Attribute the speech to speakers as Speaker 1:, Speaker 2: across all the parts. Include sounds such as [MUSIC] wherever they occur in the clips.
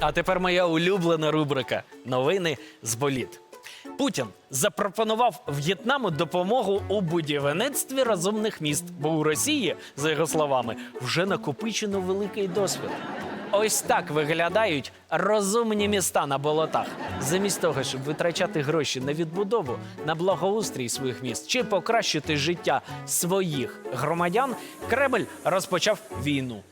Speaker 1: А тепер моя улюблена рубрика Новини з боліт. Путін запропонував В'єтнаму допомогу у будівництві розумних міст, бо у Росії, за його словами, вже накопичено великий досвід. Ось так виглядають розумні міста на болотах. Замість того, щоб витрачати гроші на відбудову, на благоустрій своїх міст чи покращити життя своїх громадян, Кремль розпочав війну.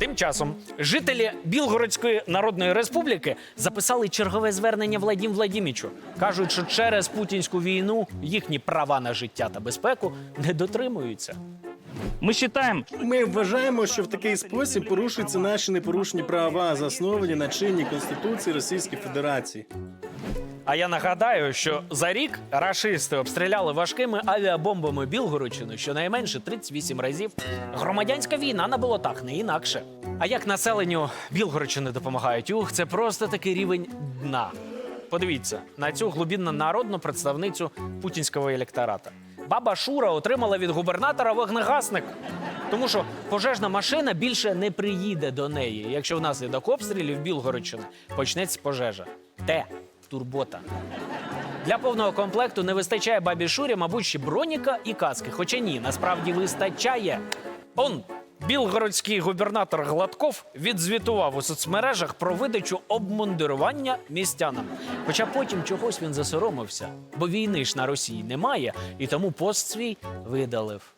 Speaker 1: Тим часом жителі Білгородської Народної Республіки записали чергове звернення Владім Владімічу. Кажуть, що через путінську війну їхні права на життя та безпеку не дотримуються.
Speaker 2: Мы считаем,
Speaker 3: Ми вважаємо, що в такий спосіб порушуються наші непорушні права, засновані на чинній конституції Російської Федерації.
Speaker 1: А я нагадаю, що за рік рашисти обстріляли важкими авіабомбами Білгородщину щонайменше 38 разів. Громадянська війна на болотах не інакше. А як населенню Білгородщини допомагають? Ух, це просто такий рівень дна. Подивіться на цю глибинно народну представницю путінського електората. Баба Шура отримала від губернатора вогнегасник. Тому що пожежна машина більше не приїде до неї, якщо внаслідок обстрілів Білгородщини почнеться пожежа. Те турбота. Для повного комплекту не вистачає бабі Шурі, мабуть, ще броніка і каски. Хоча ні, насправді вистачає. Он білгородський губернатор Гладков відзвітував у соцмережах про видачу обмундирування містянам. Хоча потім чогось він засоромився, бо війни ж на Росії немає, і тому пост свій видалив.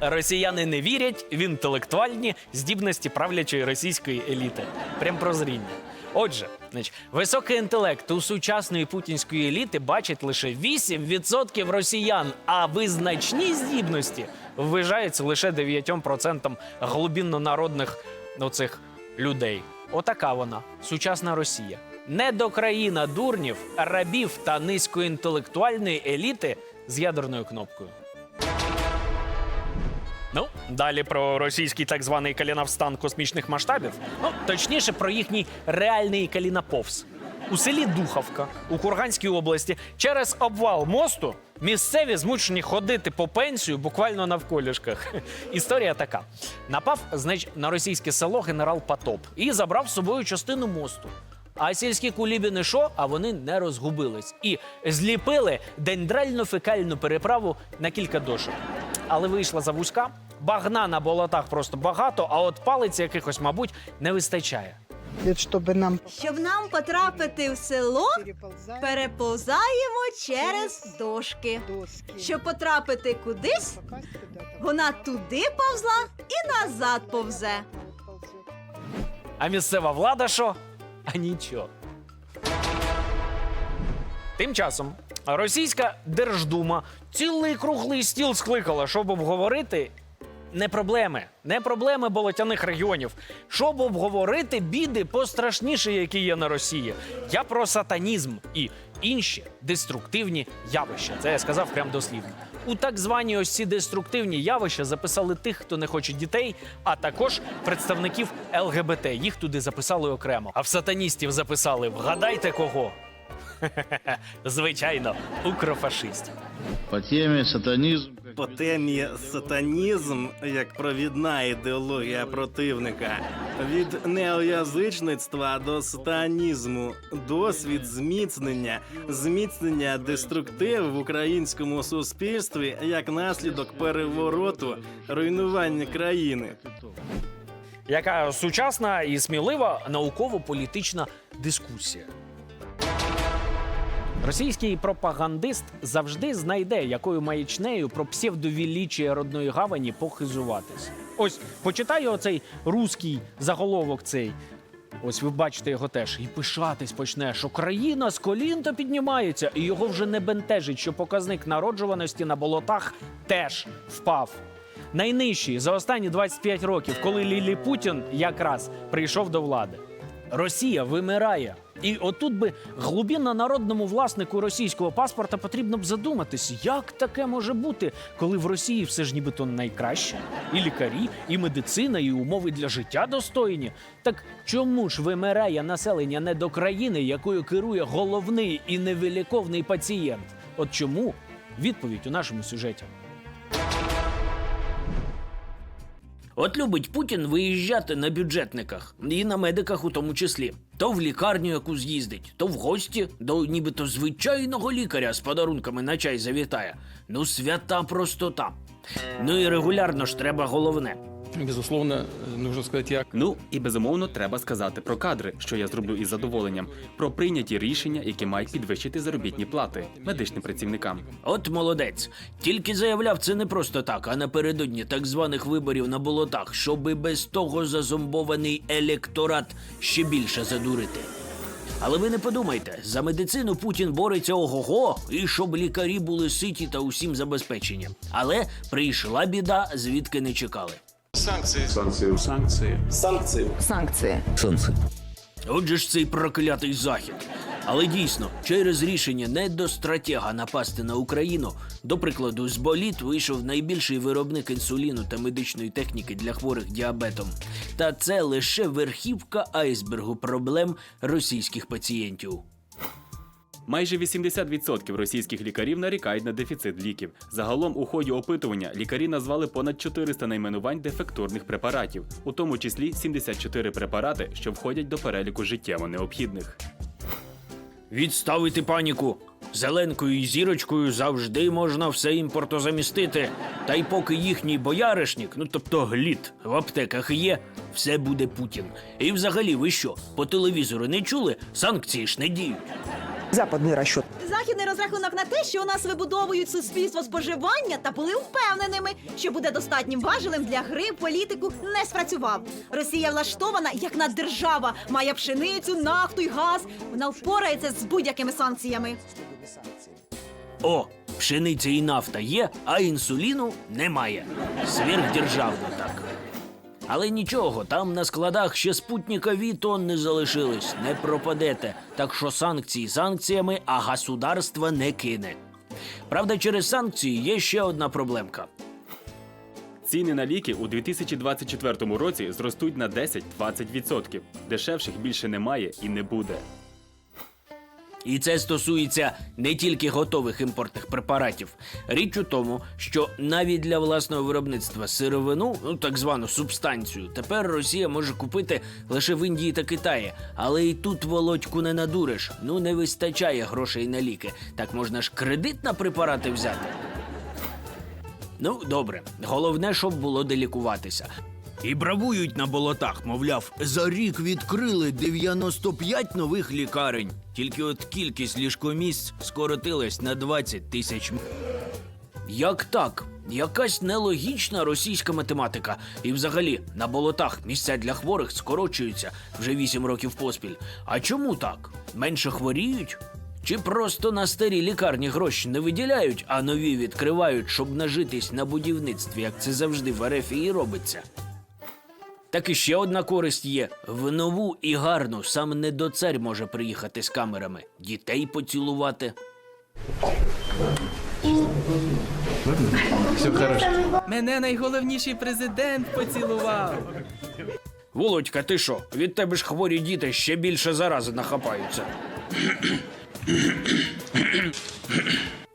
Speaker 1: Росіяни не вірять в інтелектуальні здібності правлячої російської еліти. Прям прозріння. Отже, значить, високий інтелект у сучасної путінської еліти бачить лише 8% росіян, а визначні здібності вважаються лише 9% глибинно народних ну, людей. Отака вона, сучасна Росія. Недокраїна дурнів, рабів та низькоінтелектуальної еліти з ядерною кнопкою. Ну, далі про російський так званий каліновстан космічних масштабів. Ну, точніше, про їхній реальний каліноповз. У селі Духовка у Курганській області через обвал мосту місцеві змушені ходити по пенсію буквально навколішках. [LAUGHS] Історія така: напав знач, на російське село генерал Потоп і забрав з собою частину мосту. А сільські кулібіни що? А вони не розгубились і зліпили дендрально-фекальну переправу на кілька дошок. Але вийшла за вузька. Багна на болотах просто багато, а от палиці якихось, мабуть, не вистачає.
Speaker 4: Щоб нам
Speaker 5: Щоб нам потрапити в село, переповзаємо через дошки. Щоб потрапити кудись, вона туди повзла і назад повзе.
Speaker 1: А місцева влада що? А нічого. Тим часом російська Держдума цілий круглий стіл скликала, щоб обговорити не проблеми, не проблеми болотяних регіонів, щоб обговорити біди пострашніші, які є на Росії. Я про сатанізм і інші деструктивні явища. Це я сказав прям дослівно. У так звані ось ці деструктивні явища записали тих, хто не хоче дітей, а також представників ЛГБТ. Їх туди записали окремо. А в сатаністів записали вгадайте кого. [LAUGHS] Звичайно, укрофашистів.
Speaker 6: По теме сатанизм.
Speaker 3: По темі сатанізм як провідна ідеологія противника від неоязичництва до сатанізму, досвід зміцнення, зміцнення деструктиву в українському суспільстві як наслідок перевороту, руйнування країни.
Speaker 1: Яка сучасна і смілива науково-політична дискусія. Російський пропагандист завжди знайде, якою маячнею про псевдовілічі родної гавані похизуватись. Ось почитаю оцей руський заголовок цей. Ось ви бачите його теж, і пишатись почне, що країна з колін то піднімається, і його вже не бентежить, що показник народжуваності на болотах теж впав. Найнижчий за останні 25 років, коли Лілі Путін якраз прийшов до влади. Росія вимирає. І отут би глибинно народному власнику російського паспорта потрібно б задуматись, як таке може бути, коли в Росії все ж нібито найкраще, і лікарі, і медицина, і умови для життя достойні. Так чому ж вимирає населення не до країни, якою керує головний і невиліковний пацієнт? От чому? Відповідь у нашому сюжеті. От любить Путін виїжджати на бюджетниках і на медиках у тому числі. То в лікарню яку з'їздить, то в гості до нібито звичайного лікаря з подарунками на чай завітає. Ну, свята простота. Ну і регулярно ж треба головне.
Speaker 7: Безусловно, нужно сказать, як
Speaker 8: Ну і безумовно треба сказати про кадри, що я зроблю із задоволенням, про прийняті рішення, які мають підвищити заробітні плати медичним працівникам.
Speaker 1: От молодець. Тільки заявляв це не просто так, а напередодні так званих виборів на болотах, щоби без того зазомбований електорат ще більше задурити. Але ви не подумайте, за медицину Путін бореться ого-го, і щоб лікарі були ситі та усім забезпечені. Але прийшла біда, звідки не чекали.
Speaker 9: Санкции.
Speaker 1: Отже ж цей проклятий захід. Але дійсно, через рішення недостратега напасти на Україну, до прикладу, з боліт вийшов найбільший виробник інсуліну та медичної техніки для хворих діабетом. Та це лише верхівка айсбергу проблем російських пацієнтів.
Speaker 8: Майже 80% російських лікарів нарікають на дефіцит ліків. Загалом у ході опитування лікарі назвали понад 400 найменувань дефектурних препаратів, у тому числі 74 препарати, що входять до переліку життєво необхідних.
Speaker 1: Відставити паніку. Зеленкою і зірочкою завжди можна все імпортозамістити. Та й поки їхній бояришник, ну тобто глід, в аптеках є, все буде Путін. І взагалі, ви що, по телевізору не чули? Санкції ж не діють.
Speaker 4: Западний розчет.
Speaker 5: Західний розрахунок на те, що у нас вибудовують суспільство споживання та були впевненими, що буде достатнім важелем для гри в політику, не спрацював. Росія влаштована як наддержава, має пшеницю, нафту й газ. Вона впорається з будь-якими санкціями.
Speaker 1: О, пшениця і нафта є, а інсуліну немає. Сверхдержавно так. Але нічого, там на складах ще спутника віто не залишились, не пропадете. Так що санкції санкціями, а государство не кине. Правда, через санкції є ще одна проблемка.
Speaker 8: Ціни на ліки у 2024 році зростуть на 10-20%. Дешевших більше немає і не буде.
Speaker 1: І це стосується не тільки готових імпортних препаратів. Річ у тому, що навіть для власного виробництва сировину, ну так звану субстанцію, тепер Росія може купити лише в Індії та Китаї. Але і тут володьку не надуриш. Ну не вистачає грошей на ліки. Так можна ж кредит на препарати взяти. Ну, добре, головне, щоб було де лікуватися. І бравують на болотах, мовляв, за рік відкрили 95 нових лікарень. Тільки от кількість ліжкомісць скоротилась на 20 тисяч. Як так? Якась нелогічна російська математика. І взагалі на болотах місця для хворих скорочуються вже 8 років поспіль. А чому так? Менше хворіють? Чи просто на старі лікарні гроші не виділяють, а нові відкривають, щоб нажитись на будівництві, як це завжди в РФ робиться? Так і ще одна користь є: в нову і гарну сам недоцар може приїхати з камерами, дітей поцілувати.
Speaker 10: Мене найголовніший президент поцілував.
Speaker 1: Володька, ти що? Від тебе ж хворі діти ще більше зарази нахапаються.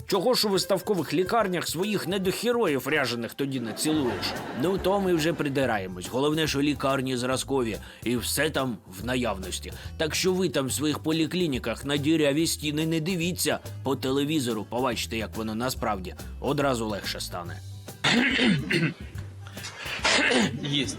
Speaker 1: Чого ж у виставкових лікарнях своїх недохероїв ряжених тоді не цілуєш? Ну то ми вже придираємось. Головне, що лікарні зразкові, і все там в наявності. Так що ви там в своїх поліклініках на діряві стіни не дивіться по телевізору, побачите, як воно насправді одразу легше стане.
Speaker 7: єсть.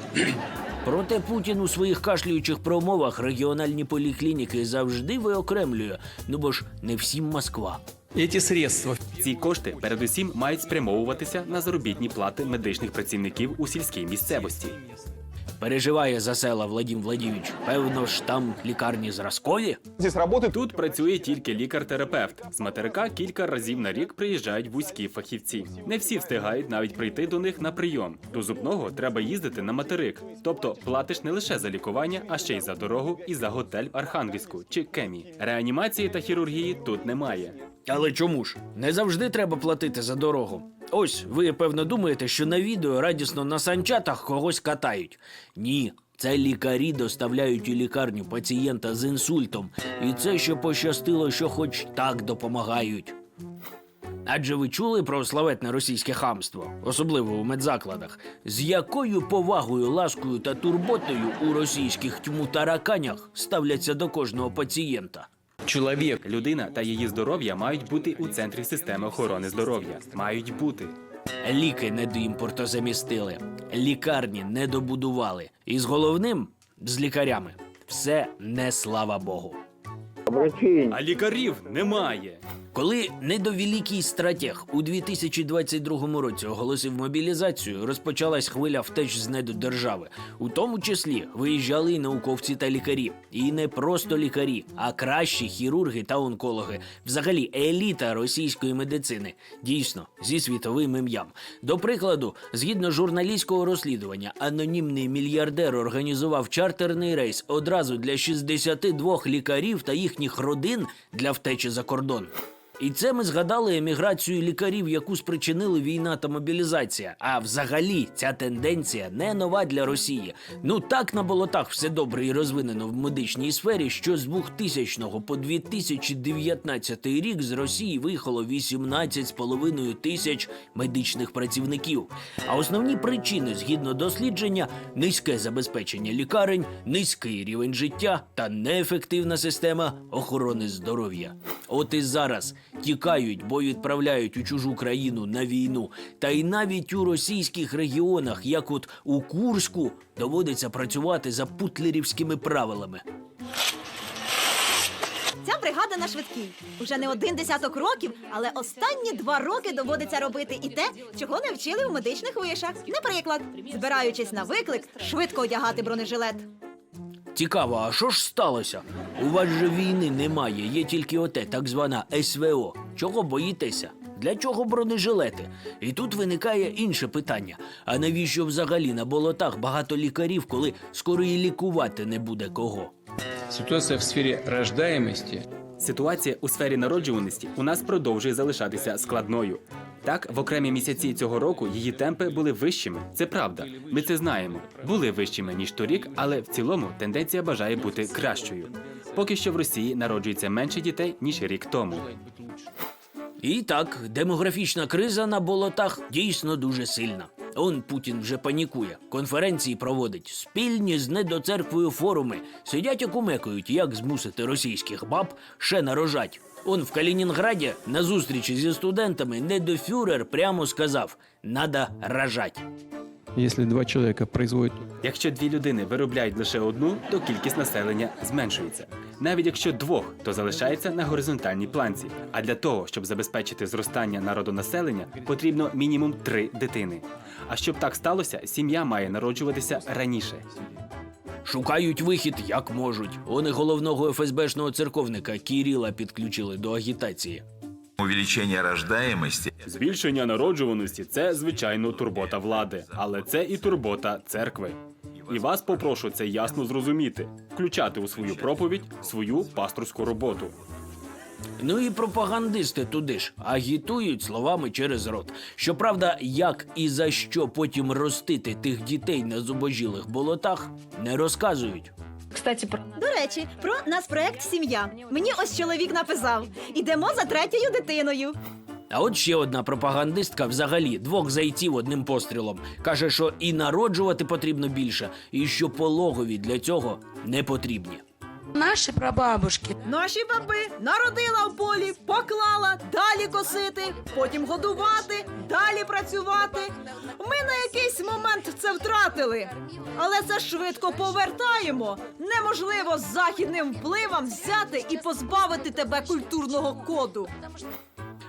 Speaker 1: Проте Путін у своїх кашлюючих промовах регіональні поліклініки завжди виокремлює. Ну бо ж не всім Москва.
Speaker 7: Эти средства
Speaker 8: Ці кошти передусім мають спрямовуватися на заробітні плати медичних працівників у сільській місцевості.
Speaker 1: Переживає за села Владім Владіміч. Певно ж там лікарні зразкові.
Speaker 8: Тут працює тільки лікар-терапевт. З материка кілька разів на рік приїжджають вузькі фахівці. Не всі встигають навіть прийти до них на прийом. До зубного треба їздити на материк. Тобто платиш не лише за лікування, а ще й за дорогу і за готель в Архангельську чи Кемі. Реанімації та хірургії тут немає.
Speaker 1: Але чому ж? Не завжди треба платити за дорогу. Ось ви певно думаєте, що на відео радісно на санчатах когось катають. Ні. Це лікарі доставляють у лікарню пацієнта з інсультом, і це ще пощастило, що хоч так допомагають. Адже ви чули про славетне російське хамство, особливо у медзакладах. З якою повагою, ласкою та турботою у російських тьму тараканях ставляться до кожного пацієнта.
Speaker 7: Человек.
Speaker 8: Людина та її здоров'я мають бути у центрі системи охорони здоров'я. Мають бути.
Speaker 1: Ліки не доімпортозамістили, лікарні не добудували. І з головним з лікарями все не слава Богу.
Speaker 8: А лікарів немає.
Speaker 1: Коли недовеликий стратег у 2022 році оголосив мобілізацію, розпочалась хвиля втеч з недодержави. У тому числі виїжджали і науковці та лікарі. І не просто лікарі, а кращі хірурги та онкологи. Взагалі, еліта російської медицини. Дійсно, зі світовим ім'ям. До прикладу, згідно журналістського розслідування, анонімний мільярдер організував чартерний рейс одразу для 62 лікарів та їхніх родин для втечі за кордон. І це ми згадали еміграцію лікарів, яку спричинили війна та мобілізація. А взагалі ця тенденція не нова для Росії. Ну так на болотах все добре і розвинено в медичній сфері, що з 2000 по 2019 рік з Росії виїхало 18,5 тисяч медичних працівників. А основні причини, згідно дослідження, низьке забезпечення лікарень, низький рівень життя та неефективна система охорони здоров'я. От і зараз тікають, бо відправляють у чужу країну на війну. Та й навіть у російських регіонах, як от у Курську, доводиться працювати за путлерівськими правилами.
Speaker 5: Ця бригада на швидкій. Уже не один десяток років, але останні два роки доводиться робити і те, чого не вчили у медичних вишах. Наприклад, збираючись на виклик, швидко одягати бронежилет.
Speaker 1: Цікаво, а що ж сталося? У вас же війни немає, є тільки оте, так звана СВО. Чого боїтеся? Для чого бронежилети? І тут виникає інше питання: а навіщо взагалі на болотах багато лікарів, коли скоро і лікувати не буде кого?
Speaker 7: Ситуация в сфере рождаемости
Speaker 8: Ситуація у сфері народжуваності у нас продовжує залишатися складною. Так, в окремі місяці цього року її темпи були вищими. Це правда. Ми це знаємо. Були вищими ніж торік, але в цілому тенденція бажає бути кращою. Поки що в Росії народжується менше дітей ніж рік тому.
Speaker 1: І так, демографічна криза на болотах дійсно дуже сильна. Он Путін вже панікує, конференції проводить, спільні з недоцерквою форуми. Сидять і кумекають, як змусити російських баб ще нарожать. Он в Калінінграді на зустрічі зі студентами недофюрер прямо сказав: надо рожать.
Speaker 7: Если два человека производят
Speaker 8: Якщо дві людини виробляють лише одну, то кількість населення зменшується. Навіть якщо двох, то залишається на горизонтальній планці. А для того, щоб забезпечити зростання народонаселення, потрібно мінімум три дитини. А щоб так сталося, сім'я має народжуватися раніше.
Speaker 1: Шукають вихід як можуть. Вони головного ФСБшного церковника Кіріла підключили до агітації.
Speaker 11: Увеличение рождаемости
Speaker 8: Збільшення народжуваності це звичайно турбота влади, але це і турбота церкви. І вас попрошу це ясно зрозуміти, включати у свою проповідь свою пасторську роботу.
Speaker 1: Ну і пропагандисти туди ж агітують словами через рот. Щоправда, як і за що потім ростити тих дітей на зубожілих болотах, не розказують.
Speaker 9: Кстати, про
Speaker 5: До речі, про нас проект Сім'я. Мені ось чоловік написав: ідемо за третьою дитиною.
Speaker 1: А от ще одна пропагандистка взагалі двох зайців одним пострілом каже, що і народжувати потрібно більше, і що пологові для цього не потрібні.
Speaker 9: Наші прабабушки
Speaker 5: Наші баби народила в полі, поклала, далі косити, потім годувати, далі працювати. Ми на якийсь момент це втратили, але це швидко повертаємо. Неможливо з західним впливом взяти і позбавити тебе культурного коду.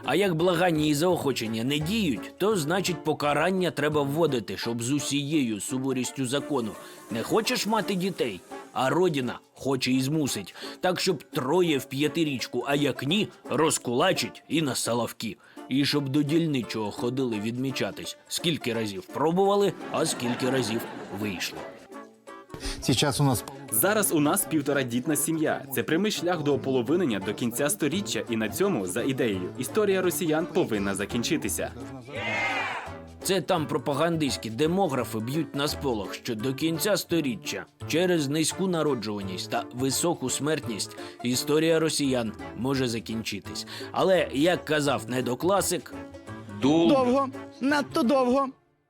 Speaker 1: А як благання і заохочення не діють, то значить покарання треба вводити, щоб з усією суворістю закону. Не хочеш мати дітей, а родина хоче і змусить. Так, щоб троє в п'ятирічку, а як ні, розкулачить і на салавки. І щоб до дільничого ходили відмічатись, скільки разів пробували, а скільки разів вийшло.
Speaker 11: Сейчас у нас
Speaker 8: Зараз у нас півторадітна сім'я. Це прямий шлях до ополовинення до кінця сторіччя, і на цьому, за ідеєю, історія росіян повинна закінчитися.
Speaker 1: Це там пропагандистські демографи б'ють на сполох, що до кінця сторіччя через низьку народжуваність та високу смертність історія росіян може закінчитись. Але як казав недокласик,
Speaker 10: Довго, надто довго.